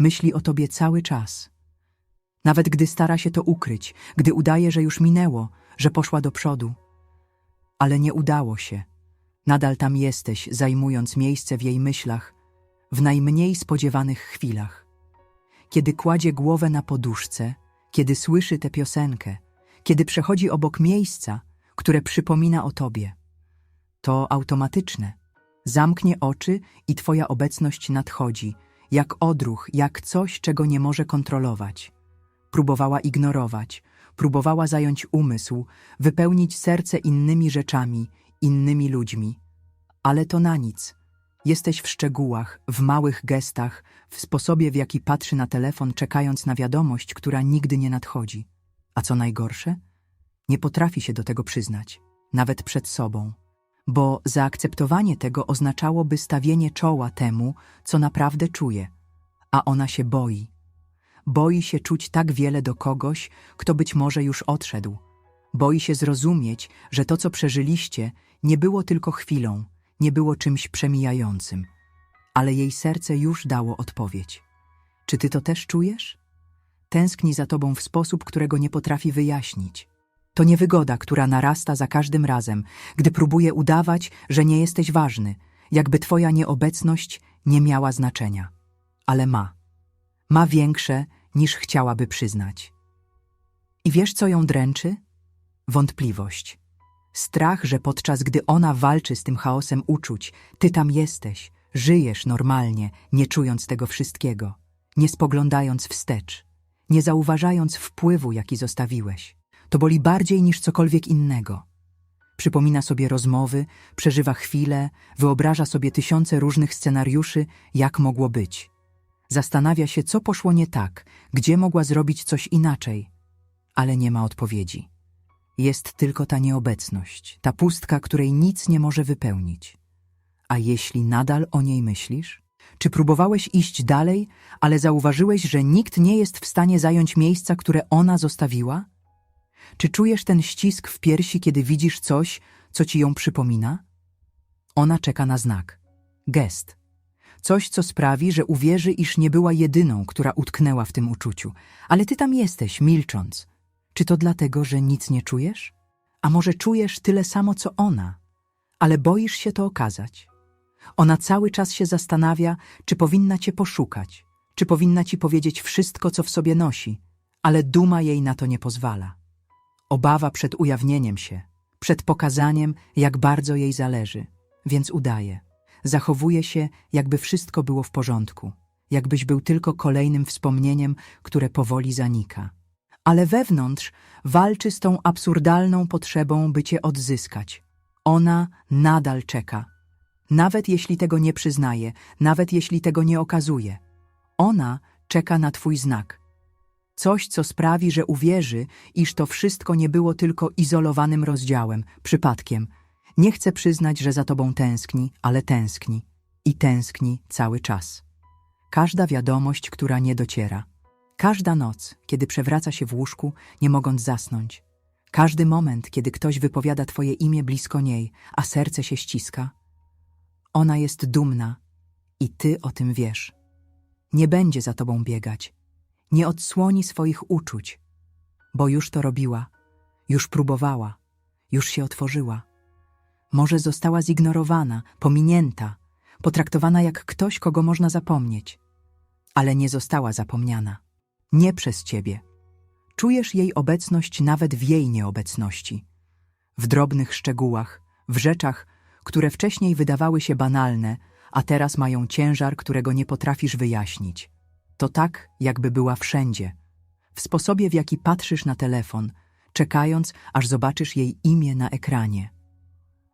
Myśli o tobie cały czas. Nawet gdy stara się to ukryć, gdy udaje, że już minęło, że poszła do przodu. Ale nie udało się. Nadal tam jesteś, zajmując miejsce w jej myślach, w najmniej spodziewanych chwilach. Kiedy kładzie głowę na poduszce, kiedy słyszy tę piosenkę, kiedy przechodzi obok miejsca, które przypomina o tobie. To automatyczne. Zamknie oczy i twoja obecność nadchodzi, jak odruch, jak coś, czego nie może kontrolować. Próbowała ignorować, próbowała zająć umysł, wypełnić serce innymi rzeczami, innymi ludźmi. Ale to na nic. Jesteś w szczegółach, w małych gestach, w sposobie, w jaki patrzy na telefon, czekając na wiadomość, która nigdy nie nadchodzi. A co najgorsze? Nie potrafi się do tego przyznać, nawet przed sobą. Bo zaakceptowanie tego oznaczałoby stawienie czoła temu, co naprawdę czuje. A ona się boi. Boi się czuć tak wiele do kogoś, kto być może już odszedł. Boi się zrozumieć, że to, co przeżyliście, nie było tylko chwilą, nie było czymś przemijającym. Ale jej serce już dało odpowiedź. Czy ty to też czujesz? Tęskni za tobą w sposób, którego nie potrafi wyjaśnić. To niewygoda, która narasta za każdym razem, gdy próbuje udawać, że nie jesteś ważny, jakby twoja nieobecność nie miała znaczenia. Ale ma. Ma większe, niż chciałaby przyznać. I wiesz, co ją dręczy? Wątpliwość. Strach, że podczas gdy ona walczy z tym chaosem uczuć, ty tam jesteś, żyjesz normalnie, nie czując tego wszystkiego, nie spoglądając wstecz, nie zauważając wpływu, jaki zostawiłeś. To boli bardziej niż cokolwiek innego. Przypomina sobie rozmowy, przeżywa chwile, wyobraża sobie tysiące różnych scenariuszy, jak mogło być. Zastanawia się, co poszło nie tak, gdzie mogła zrobić coś inaczej, ale nie ma odpowiedzi. Jest tylko ta nieobecność, ta pustka, której nic nie może wypełnić. A jeśli nadal o niej myślisz? Czy próbowałeś iść dalej, ale zauważyłeś, że nikt nie jest w stanie zająć miejsca, które ona zostawiła? Czy czujesz ten ścisk w piersi, kiedy widzisz coś, co ci ją przypomina? Ona czeka na znak. Gest. Coś, co sprawi, że uwierzy, iż nie była jedyną, która utknęła w tym uczuciu. Ale ty tam jesteś, milcząc. Czy to dlatego, że nic nie czujesz? A może czujesz tyle samo, co ona, ale boisz się to okazać? Ona cały czas się zastanawia, czy powinna cię poszukać, czy powinna ci powiedzieć wszystko, co w sobie nosi, ale duma jej na to nie pozwala. Obawa przed ujawnieniem się, przed pokazaniem, jak bardzo jej zależy, więc udaje. Zachowuje się, jakby wszystko było w porządku, jakbyś był tylko kolejnym wspomnieniem, które powoli zanika. Ale wewnątrz walczy z tą absurdalną potrzebą, by cię odzyskać. Ona nadal czeka. Nawet jeśli tego nie przyznaje, nawet jeśli tego nie okazuje. Ona czeka na twój znak. Coś, co sprawi, że uwierzy, iż to wszystko nie było tylko izolowanym rozdziałem, przypadkiem. Nie chce przyznać, że za tobą tęskni, ale tęskni. I tęskni cały czas. Każda wiadomość, która nie dociera. Każda noc, kiedy przewraca się w łóżku, nie mogąc zasnąć. Każdy moment, kiedy ktoś wypowiada twoje imię blisko niej, a serce się ściska. Ona jest dumna i ty o tym wiesz. Nie będzie za tobą biegać. Nie odsłoni swoich uczuć, bo już to robiła, już próbowała, już się otworzyła. Może została zignorowana, pominięta, potraktowana jak ktoś, kogo można zapomnieć, ale nie została zapomniana. Nie przez ciebie. Czujesz jej obecność nawet w jej nieobecności. W drobnych szczegółach, w rzeczach, które wcześniej wydawały się banalne, a teraz mają ciężar, którego nie potrafisz wyjaśnić. To tak, jakby była wszędzie. W sposobie, w jaki patrzysz na telefon, czekając, aż zobaczysz jej imię na ekranie.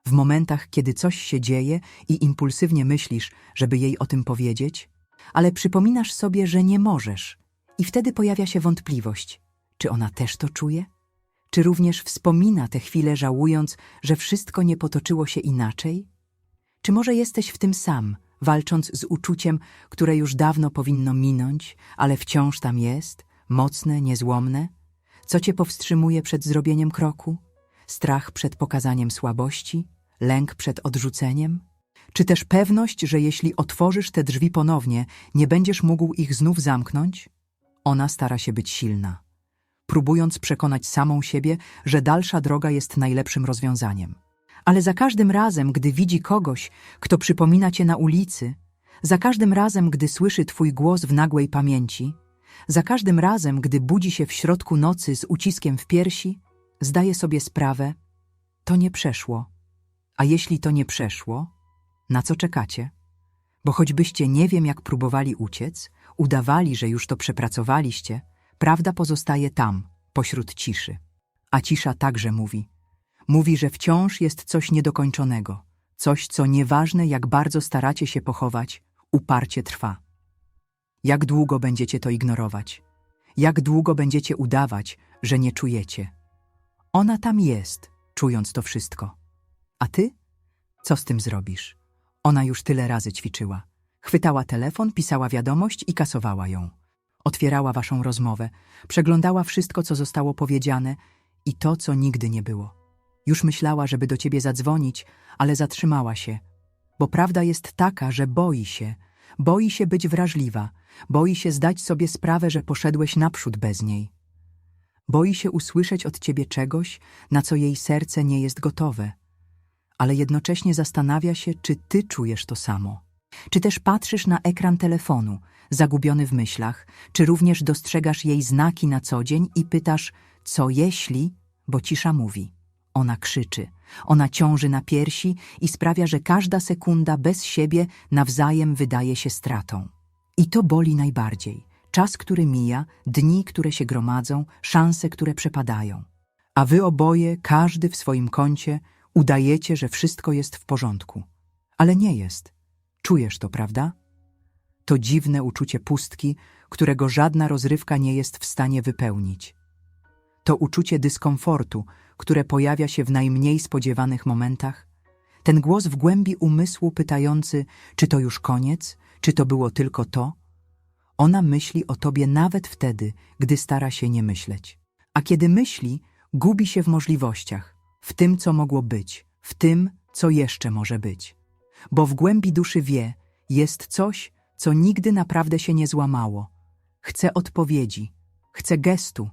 W momentach, kiedy coś się dzieje i impulsywnie myślisz, żeby jej o tym powiedzieć, ale przypominasz sobie, że nie możesz. I wtedy pojawia się wątpliwość, czy ona też to czuje? Czy również wspomina te chwile, żałując, że wszystko nie potoczyło się inaczej? Czy może jesteś w tym sam, walcząc z uczuciem, które już dawno powinno minąć, ale wciąż tam jest, mocne, niezłomne? Co cię powstrzymuje przed zrobieniem kroku? Strach przed pokazaniem słabości? Lęk przed odrzuceniem? Czy też pewność, że jeśli otworzysz te drzwi ponownie, nie będziesz mógł ich znów zamknąć? Ona stara się być silna, próbując przekonać samą siebie, że dalsza droga jest najlepszym rozwiązaniem. Ale za każdym razem, gdy widzi kogoś, kto przypomina cię na ulicy, za każdym razem, gdy słyszy twój głos w nagłej pamięci, za każdym razem, gdy budzi się w środku nocy z uciskiem w piersi, zdaje sobie sprawę, to nie przeszło. A jeśli to nie przeszło, na co czekacie? Bo choćbyście nie wiem jak próbowali uciec, udawali, że już to przepracowaliście, prawda pozostaje tam, pośród ciszy. A cisza także mówi. Mówi, że wciąż jest coś niedokończonego, coś, co nieważne jak bardzo staracie się pochować, uparcie trwa. Jak długo będziecie to ignorować? Jak długo będziecie udawać, że nie czujecie? Ona tam jest, czując to wszystko. A ty? Co z tym zrobisz? Ona już tyle razy ćwiczyła. Chwytała telefon, pisała wiadomość i kasowała ją. Otwierała waszą rozmowę, przeglądała wszystko, co zostało powiedziane i to, co nigdy nie było. Już myślała, żeby do ciebie zadzwonić, ale zatrzymała się, bo prawda jest taka, że boi się, boi się być wrażliwa, boi się zdać sobie sprawę, że poszedłeś naprzód bez niej. Boi się usłyszeć od ciebie czegoś, na co jej serce nie jest gotowe, ale jednocześnie zastanawia się, czy ty czujesz to samo. Czy też patrzysz na ekran telefonu, zagubiony w myślach, czy również dostrzegasz jej znaki na co dzień i pytasz, co jeśli, bo cisza mówi. Ona krzyczy, ona ciąży na piersi i sprawia, że każda sekunda bez siebie nawzajem wydaje się stratą. I to boli najbardziej. Czas, który mija, dni, które się gromadzą, szanse, które przepadają. A wy oboje, każdy w swoim kącie, udajecie, że wszystko jest w porządku. Ale nie jest. Czujesz to, prawda? To dziwne uczucie pustki, którego żadna rozrywka nie jest w stanie wypełnić. To uczucie dyskomfortu, które pojawia się w najmniej spodziewanych momentach. Ten głos w głębi umysłu pytający, czy to już koniec, czy to było tylko to? Ona myśli o tobie nawet wtedy, gdy stara się nie myśleć. A kiedy myśli, gubi się w możliwościach, w tym, co mogło być, w tym, co jeszcze może być. Bo w głębi duszy wie, jest coś, co nigdy naprawdę się nie złamało. Chce odpowiedzi, chce gestu,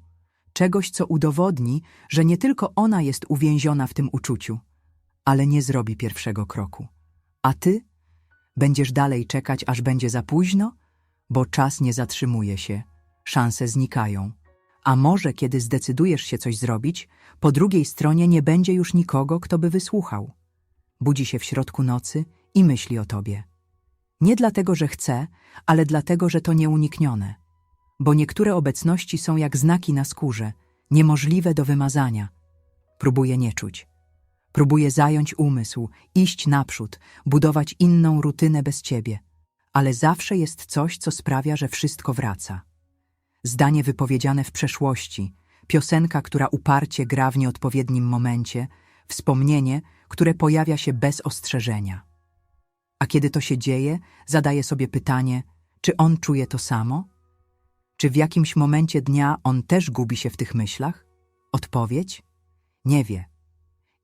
czegoś, co udowodni, że nie tylko ona jest uwięziona w tym uczuciu, ale nie zrobi pierwszego kroku. A ty będziesz dalej czekać, aż będzie za późno? Bo czas nie zatrzymuje się, szanse znikają. A może, kiedy zdecydujesz się coś zrobić, po drugiej stronie nie będzie już nikogo, kto by wysłuchał. Budzi się w środku nocy i myśli o tobie. Nie dlatego, że chce, ale dlatego, że to nieuniknione. Bo niektóre obecności są jak znaki na skórze, niemożliwe do wymazania. Próbuje nie czuć. Próbuje zająć umysł, iść naprzód, budować inną rutynę bez ciebie. Ale zawsze jest coś, co sprawia, że wszystko wraca. Zdanie wypowiedziane w przeszłości, piosenka, która uparcie gra w nieodpowiednim momencie, wspomnienie, które pojawia się bez ostrzeżenia. A kiedy to się dzieje, zadaje sobie pytanie, czy on czuje to samo? Czy w jakimś momencie dnia on też gubi się w tych myślach? Odpowiedź? Nie wie.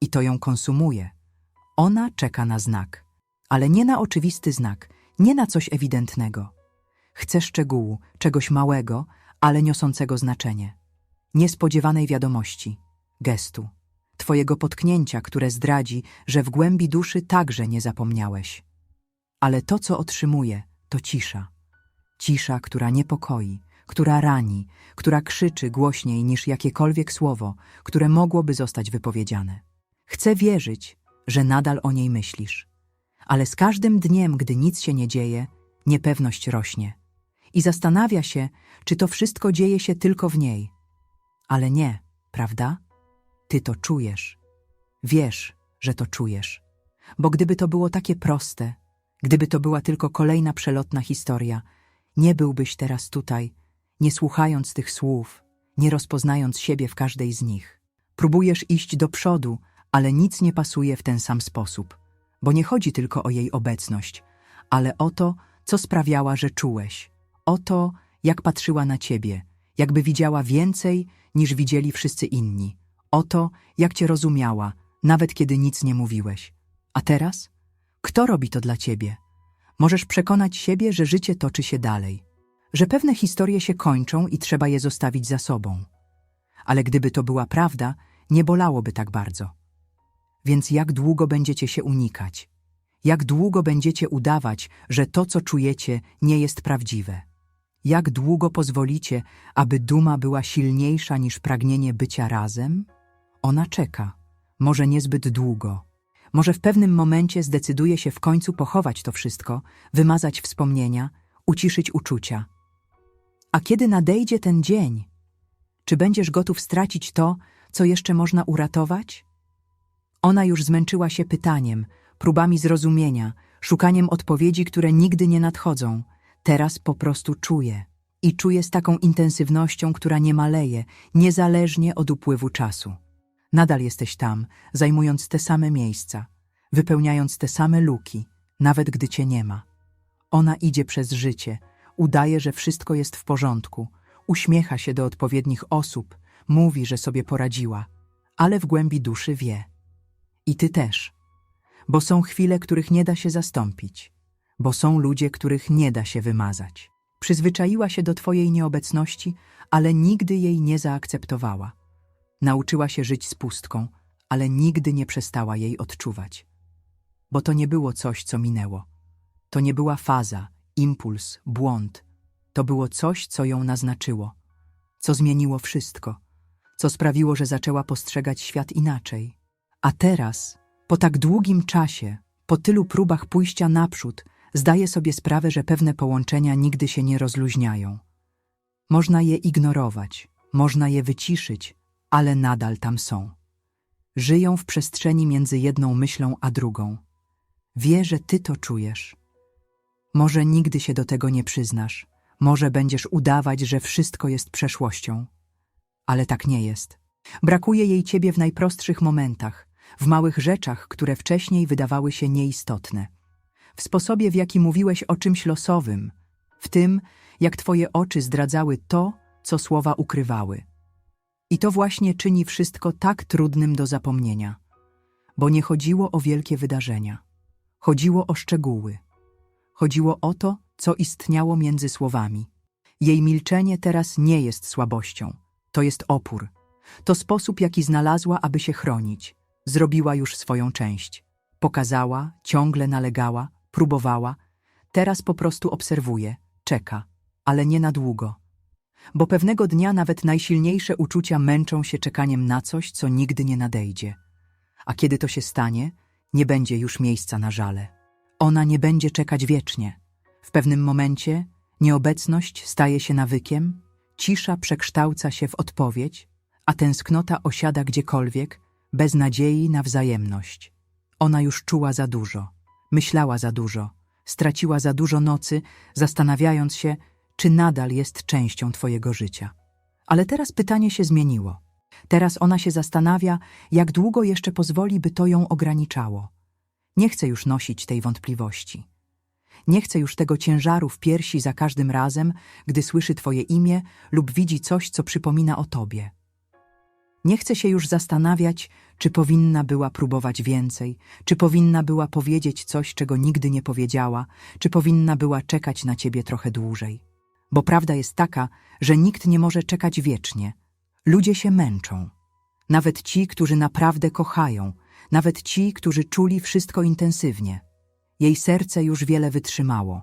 I to ją konsumuje. Ona czeka na znak, ale nie na oczywisty znak, nie na coś ewidentnego. Chce szczegółu, czegoś małego, ale niosącego znaczenie. Niespodziewanej wiadomości, gestu, twojego potknięcia, które zdradzi, że w głębi duszy także nie zapomniałeś. Ale to, co otrzymuje, to cisza. Cisza, która niepokoi, która rani, która krzyczy głośniej niż jakiekolwiek słowo, które mogłoby zostać wypowiedziane. Chcę wierzyć, że nadal o niej myślisz. Ale z każdym dniem, gdy nic się nie dzieje, niepewność rośnie. I zastanawia się, czy to wszystko dzieje się tylko w niej. Ale nie, prawda? Ty to czujesz. Wiesz, że to czujesz. Bo gdyby to było takie proste, gdyby to była tylko kolejna przelotna historia, nie byłbyś teraz tutaj, nie słuchając tych słów, nie rozpoznając siebie w każdej z nich. Próbujesz iść do przodu, ale nic nie pasuje w ten sam sposób, bo nie chodzi tylko o jej obecność, ale o to, co sprawiała, że czułeś, o to, jak patrzyła na ciebie, jakby widziała więcej niż widzieli wszyscy inni, o to, jak cię rozumiała, nawet kiedy nic nie mówiłeś. A teraz? Kto robi to dla ciebie? Możesz przekonać siebie, że życie toczy się dalej, że pewne historie się kończą i trzeba je zostawić za sobą. Ale gdyby to była prawda, nie bolałoby tak bardzo. Więc jak długo będziecie się unikać? Jak długo będziecie udawać, że to, co czujecie, nie jest prawdziwe? Jak długo pozwolicie, aby duma była silniejsza niż pragnienie bycia razem? Ona czeka. Może niezbyt długo. Może w pewnym momencie zdecyduje się w końcu pochować to wszystko, wymazać wspomnienia, uciszyć uczucia. A kiedy nadejdzie ten dzień, czy będziesz gotów stracić to, co jeszcze można uratować? Ona już zmęczyła się pytaniem, próbami zrozumienia, szukaniem odpowiedzi, które nigdy nie nadchodzą. Teraz po prostu czuje. I czuje z taką intensywnością, która nie maleje, niezależnie od upływu czasu. Nadal jesteś tam, zajmując te same miejsca, wypełniając te same luki, nawet gdy cię nie ma. Ona idzie przez życie, udaje, że wszystko jest w porządku, uśmiecha się do odpowiednich osób, mówi, że sobie poradziła, ale w głębi duszy wie. I ty też. Bo są chwile, których nie da się zastąpić, bo są ludzie, których nie da się wymazać. Przyzwyczaiła się do twojej nieobecności, ale nigdy jej nie zaakceptowała. Nauczyła się żyć z pustką, ale nigdy nie przestała jej odczuwać. Bo to nie było coś, co minęło. To nie była faza, impuls, błąd. To było coś, co ją naznaczyło, co zmieniło wszystko, co sprawiło, że zaczęła postrzegać świat inaczej. A teraz, po tak długim czasie, po tylu próbach pójścia naprzód, zdaje sobie sprawę, że pewne połączenia nigdy się nie rozluźniają. Można je ignorować, można je wyciszyć, ale nadal tam są. Żyją w przestrzeni między jedną myślą a drugą. Wie, że ty to czujesz. Może nigdy się do tego nie przyznasz, może będziesz udawać, że wszystko jest przeszłością. Ale tak nie jest. Brakuje jej ciebie w najprostszych momentach, w małych rzeczach, które wcześniej wydawały się nieistotne. W sposobie, w jaki mówiłeś o czymś losowym, w tym, jak twoje oczy zdradzały to, co słowa ukrywały. I to właśnie czyni wszystko tak trudnym do zapomnienia, bo nie chodziło o wielkie wydarzenia. Chodziło o szczegóły. Chodziło o to, co istniało między słowami. Jej milczenie teraz nie jest słabością, to jest opór. To sposób, jaki znalazła, aby się chronić. Zrobiła już swoją część. Pokazała, ciągle nalegała, próbowała. Teraz po prostu obserwuje, czeka, ale nie na długo. Bo pewnego dnia nawet najsilniejsze uczucia męczą się czekaniem na coś, co nigdy nie nadejdzie. A kiedy to się stanie, nie będzie już miejsca na żale. Ona nie będzie czekać wiecznie. W pewnym momencie nieobecność staje się nawykiem, cisza przekształca się w odpowiedź, a tęsknota osiada gdziekolwiek, bez nadziei na wzajemność. Ona już czuła za dużo, myślała za dużo, straciła za dużo nocy, zastanawiając się, czy nadal jest częścią twojego życia. Ale teraz pytanie się zmieniło. Teraz ona się zastanawia, jak długo jeszcze pozwoli, by to ją ograniczało. Nie chce już nosić tej wątpliwości. Nie chce już tego ciężaru w piersi za każdym razem, gdy słyszy twoje imię lub widzi coś, co przypomina o tobie. Nie chce się już zastanawiać, czy powinna była próbować więcej, czy powinna była powiedzieć coś, czego nigdy nie powiedziała, czy powinna była czekać na ciebie trochę dłużej. Bo prawda jest taka, że nikt nie może czekać wiecznie. Ludzie się męczą. Nawet ci, którzy naprawdę kochają, nawet ci, którzy czuli wszystko intensywnie. Jej serce już wiele wytrzymało.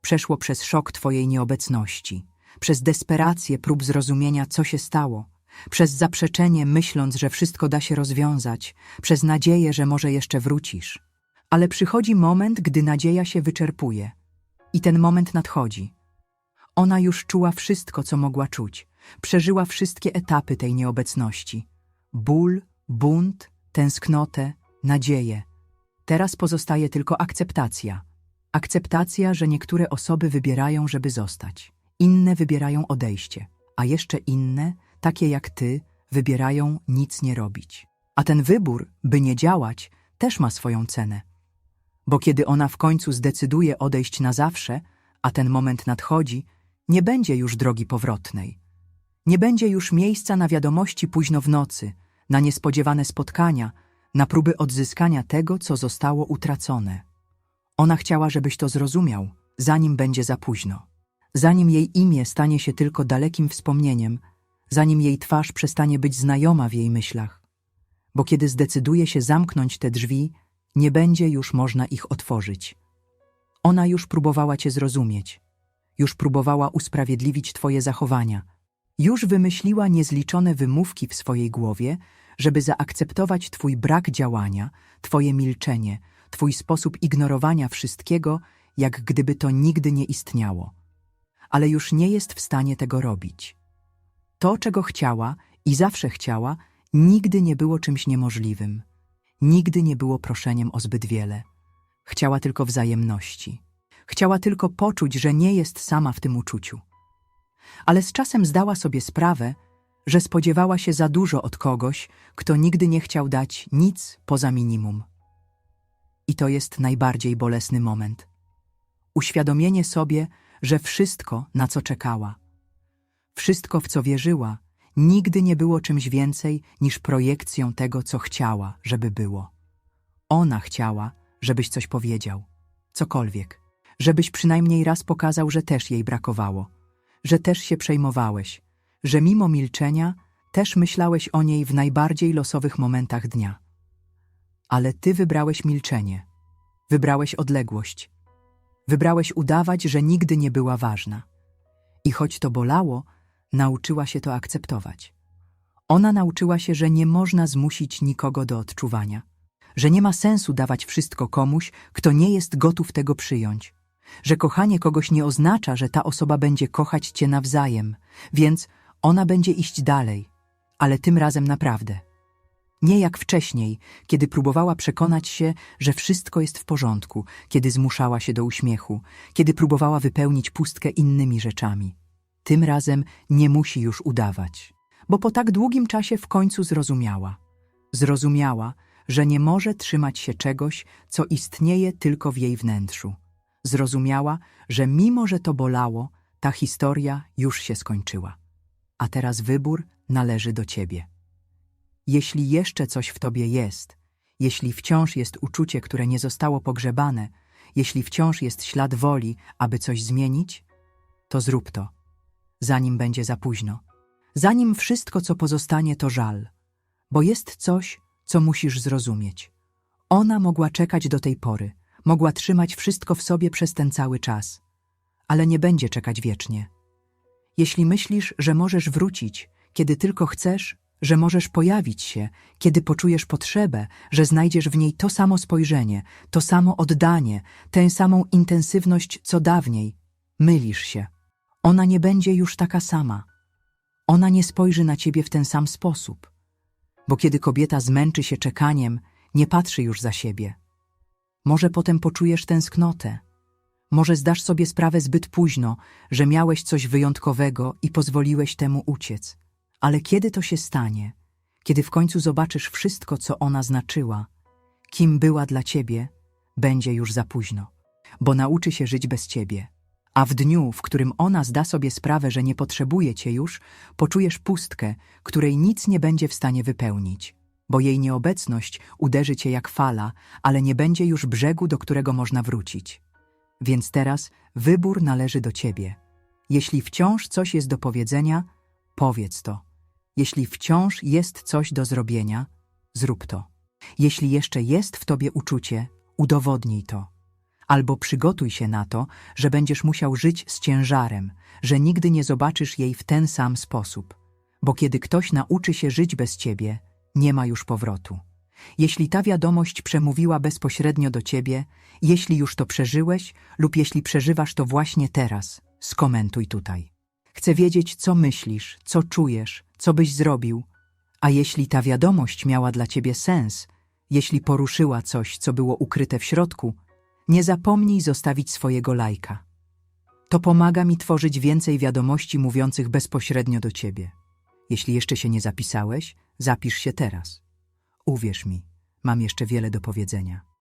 Przeszło przez szok twojej nieobecności, przez desperację prób zrozumienia, co się stało, przez zaprzeczenie, myśląc, że wszystko da się rozwiązać, przez nadzieję, że może jeszcze wrócisz. Ale przychodzi moment, gdy nadzieja się wyczerpuje. I ten moment nadchodzi. Ona już czuła wszystko, co mogła czuć. Przeżyła wszystkie etapy tej nieobecności. Ból, bunt, tęsknotę, nadzieję. Teraz pozostaje tylko akceptacja. Akceptacja, że niektóre osoby wybierają, żeby zostać. Inne wybierają odejście. A jeszcze inne, takie jak ty, wybierają nic nie robić. A ten wybór, by nie działać, też ma swoją cenę. Bo kiedy ona w końcu zdecyduje odejść na zawsze, a ten moment nadchodzi, nie będzie już drogi powrotnej. Nie będzie już miejsca na wiadomości późno w nocy, na niespodziewane spotkania, na próby odzyskania tego, co zostało utracone. Ona chciała, żebyś to zrozumiał, zanim będzie za późno. Zanim jej imię stanie się tylko dalekim wspomnieniem, zanim jej twarz przestanie być znajoma w jej myślach. Bo kiedy zdecyduje się zamknąć te drzwi, nie będzie już można ich otworzyć. Ona już próbowała cię zrozumieć, już próbowała usprawiedliwić twoje zachowania, już wymyśliła niezliczone wymówki w swojej głowie, żeby zaakceptować twój brak działania, twoje milczenie, twój sposób ignorowania wszystkiego, jak gdyby to nigdy nie istniało. Ale już nie jest w stanie tego robić. To, czego chciała i zawsze chciała, nigdy nie było czymś niemożliwym. Nigdy nie było proszeniem o zbyt wiele. Chciała tylko wzajemności. Chciała tylko poczuć, że nie jest sama w tym uczuciu. Ale z czasem zdała sobie sprawę, że spodziewała się za dużo od kogoś, kto nigdy nie chciał dać nic poza minimum. I to jest najbardziej bolesny moment. Uświadomienie sobie, że wszystko, na co czekała, wszystko, w co wierzyła, nigdy nie było czymś więcej niż projekcją tego, co chciała, żeby było. Ona chciała, żebyś coś powiedział, cokolwiek, żebyś przynajmniej raz pokazał, że też jej brakowało, że też się przejmowałeś, że mimo milczenia też myślałeś o niej w najbardziej losowych momentach dnia. Ale ty wybrałeś milczenie, wybrałeś odległość, wybrałeś udawać, że nigdy nie była ważna. I choć to bolało, nauczyła się to akceptować. Ona nauczyła się, że nie można zmusić nikogo do odczuwania, że nie ma sensu dawać wszystko komuś, kto nie jest gotów tego przyjąć, że kochanie kogoś nie oznacza, że ta osoba będzie kochać cię nawzajem, więc ona będzie iść dalej, ale tym razem naprawdę. Nie jak wcześniej, kiedy próbowała przekonać się, że wszystko jest w porządku, kiedy zmuszała się do uśmiechu, kiedy próbowała wypełnić pustkę innymi rzeczami. Tym razem nie musi już udawać, bo po tak długim czasie w końcu zrozumiała. Zrozumiała, że nie może trzymać się czegoś, co istnieje tylko w jej wnętrzu. Zrozumiała, że mimo, że to bolało, ta historia już się skończyła. A teraz wybór należy do ciebie. Jeśli jeszcze coś w tobie jest, jeśli wciąż jest uczucie, które nie zostało pogrzebane, jeśli wciąż jest ślad woli, aby coś zmienić, to zrób to, zanim będzie za późno. Zanim wszystko, co pozostanie, to żal, bo jest coś, co musisz zrozumieć. Ona mogła czekać do tej pory, mogła trzymać wszystko w sobie przez ten cały czas, ale nie będzie czekać wiecznie. Jeśli myślisz, że możesz wrócić, kiedy tylko chcesz, że możesz pojawić się, kiedy poczujesz potrzebę, że znajdziesz w niej to samo spojrzenie, to samo oddanie, tę samą intensywność co dawniej, mylisz się. Ona nie będzie już taka sama. Ona nie spojrzy na ciebie w ten sam sposób. Bo kiedy kobieta zmęczy się czekaniem, nie patrzy już za siebie. Może potem poczujesz tęsknotę. Może zdasz sobie sprawę zbyt późno, że miałeś coś wyjątkowego i pozwoliłeś temu uciec. Ale kiedy to się stanie? Kiedy w końcu zobaczysz wszystko, co ona znaczyła, kim była dla ciebie, będzie już za późno, bo nauczy się żyć bez ciebie. A w dniu, w którym ona zda sobie sprawę, że nie potrzebuje cię już, poczujesz pustkę, której nic nie będzie w stanie wypełnić, bo jej nieobecność uderzy cię jak fala, ale nie będzie już brzegu, do którego można wrócić. Więc teraz wybór należy do ciebie. Jeśli wciąż coś jest do powiedzenia, powiedz to. Jeśli wciąż jest coś do zrobienia, zrób to. Jeśli jeszcze jest w tobie uczucie, udowodnij to. Albo przygotuj się na to, że będziesz musiał żyć z ciężarem, że nigdy nie zobaczysz jej w ten sam sposób. Bo kiedy ktoś nauczy się żyć bez ciebie, nie ma już powrotu. Jeśli ta wiadomość przemówiła bezpośrednio do ciebie, jeśli już to przeżyłeś lub jeśli przeżywasz to właśnie teraz, skomentuj tutaj. Chcę wiedzieć, co myślisz, co czujesz, co byś zrobił. A jeśli ta wiadomość miała dla ciebie sens, jeśli poruszyła coś, co było ukryte w środku, nie zapomnij zostawić swojego lajka. To pomaga mi tworzyć więcej wiadomości mówiących bezpośrednio do ciebie. Jeśli jeszcze się nie zapisałeś, zapisz się teraz. Uwierz mi, mam jeszcze wiele do powiedzenia.